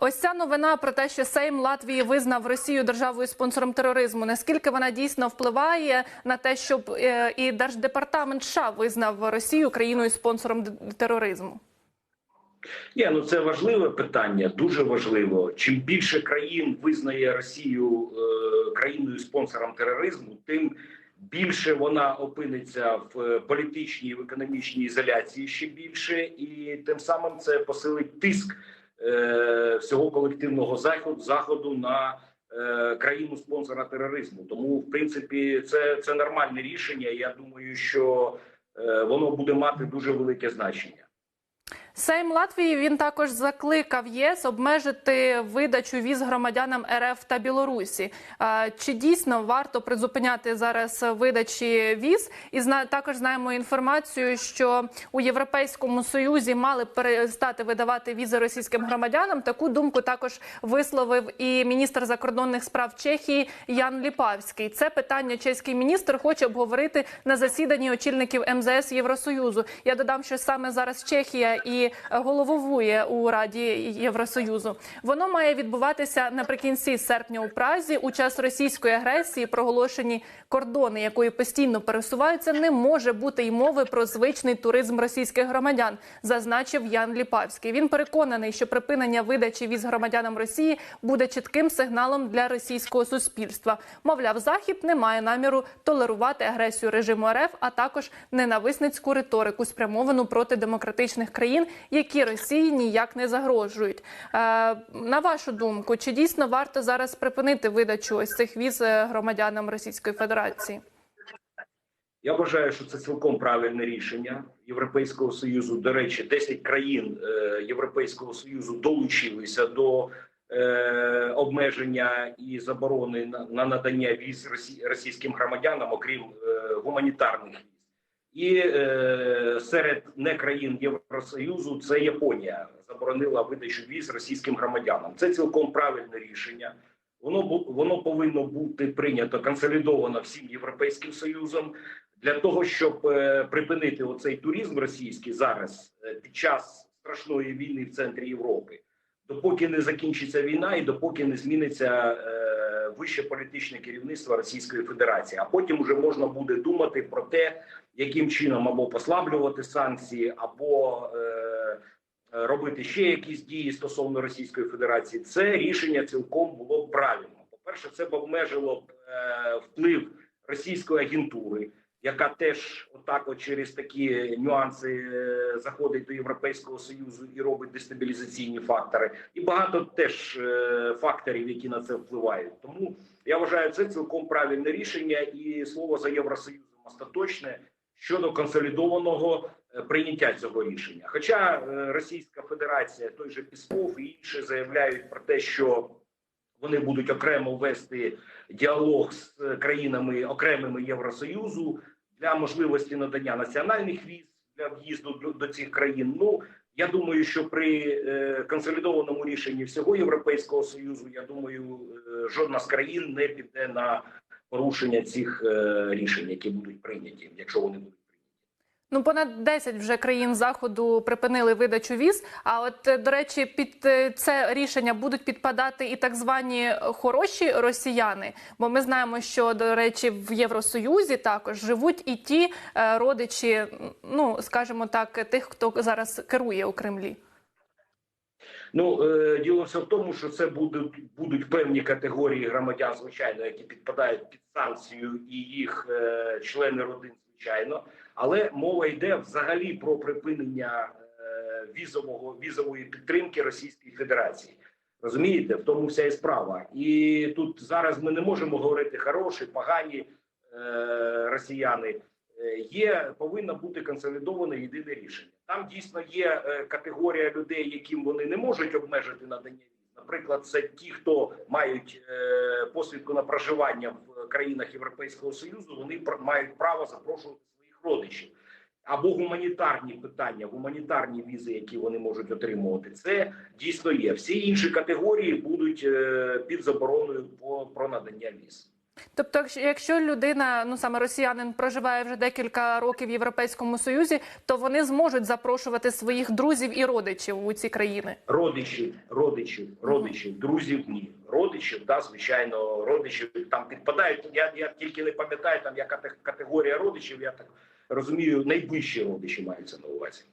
Ось ця новина про те, що Сейм Латвії визнав Росію державою спонсором тероризму. Наскільки вона дійсно впливає на те, щоб е, і Держдепартамент США визнав Росію країною спонсором тероризму? Ні, ну це важливе питання, дуже важливо. Чим більше країн визнає Росію е, країною спонсором тероризму, тим більше вона опиниться в е, політичній в економічній ізоляції ще більше, і тим самим це посилить тиск е, всього колективного заходу заходу на е, країну спонсора тероризму. Тому, в принципі, це, це нормальне рішення. Я думаю, що е, воно буде мати дуже велике значення. Сейм Латвії він також закликав ЄС обмежити видачу віз громадянам РФ та Білорусі. Чи дійсно варто призупиняти зараз видачі віз? І також знаємо інформацію, що у Європейському Союзі мали перестати видавати візи російським громадянам. Таку думку також висловив і міністр закордонних справ Чехії Ян Ліпавський. Це питання чеський міністр хоче обговорити на засіданні очільників МЗС Євросоюзу. Я додам, що саме зараз Чехія і голововує у Раді Євросоюзу. Воно має відбуватися наприкінці серпня у Празі. У час російської агресії проголошені кордони, якої постійно пересуваються, не може бути й мови про звичний туризм російських громадян, зазначив Ян Ліпавський. Він переконаний, що припинення видачі віз громадянам Росії буде чітким сигналом для російського суспільства. Мовляв, захід не має наміру толерувати агресію режиму РФ, а також ненависницьку риторику, спрямовану проти демократичних країн, які Росії ніяк не загрожують. Е, на вашу думку, чи дійсно варто зараз припинити видачу ось цих віз е, громадянам Російської Федерації? Я вважаю, що це цілком правильне рішення Європейського союзу. До речі, 10 країн е, Європейського союзу долучилися до обмеження і заборони на, на надання віз російським громадянам, окрім гуманітарних. І е, серед не країн Євросоюзу це Японія заборонила видачу віз російським громадянам. Це цілком правильне рішення. Воно воно повинно бути прийнято консолідовано всім європейським союзом для того, щоб е, припинити оцей туризм російський зараз е, під час страшної війни в центрі Європи, допоки не закінчиться війна і допоки не зміниться е, вище політичне керівництво Російської Федерації. А потім вже можна буде думати про те, яким чином або послаблювати санкції, або е, робити ще якісь дії стосовно Російської Федерації. Це рішення цілком було правильно. По перше, це б обмежило б е, вплив російської агентури, яка теж отак, от через такі нюанси е, заходить до Європейського союзу і робить дестабілізаційні фактори, і багато теж е, факторів, які на це впливають. Тому я вважаю, це цілком правильне рішення, і слово за євросоюзом остаточне щодо консолідованого е, прийняття цього рішення. Хоча Російська Федерація, той же Пісков і інші заявляють про те, що вони будуть окремо вести діалог з е, країнами окремими Євросоюзу для можливості надання національних віз для в'їзду до, цих країн. Ну я думаю, що при е, консолідованому рішенні всього Європейського союзу, я думаю, е, жодна з країн не піде на порушення цих рішень, які будуть прийняті, якщо вони будуть. Ну, понад 10 вже країн заходу припинили видачу віз. А от е, до речі, під е, це рішення будуть підпадати і так звані хороші росіяни. Бо ми знаємо, що до речі, в Євросоюзі також живуть і ті е, родичі, ну скажімо так, тих, хто зараз керує у Кремлі. Ну діло все в тому, що це будуть будуть певні категорії громадян, звичайно, які підпадають під санкцію, і їх члени родин, звичайно. Але мова йде взагалі про припинення е, візового візової підтримки Російської Федерації. Розумієте, в тому вся і справа. І тут зараз ми не можемо говорити хороші, погані е, росіяни. Е, Є повинно бути консолідоване єдине рішення. Там дійсно є е, категорія людей, яким вони не можуть обмежити надання віз. Наприклад, це ті, хто мають е, посвідку на проживання в країнах Європейського союзу. Вони мають право запрошувати своїх родичів. Або гуманітарні питання, гуманітарні візи, які вони можуть отримувати, це дійсно є. Всі інші категорії будуть е, під забороною по про надання віз. Тобто, якщо людина, ну саме росіянин, проживає вже декілька років в Європейському Союзі, то вони зможуть запрошувати своїх друзів і родичів у ці країни. Родичів, родичів, родичів, друзів ні. Родичів, да, звичайно, родичів там підпадають. Я, я тільки не пам'ятаю, там яка категорія родичів, я так розумію, найближчі родичі маються на увазі.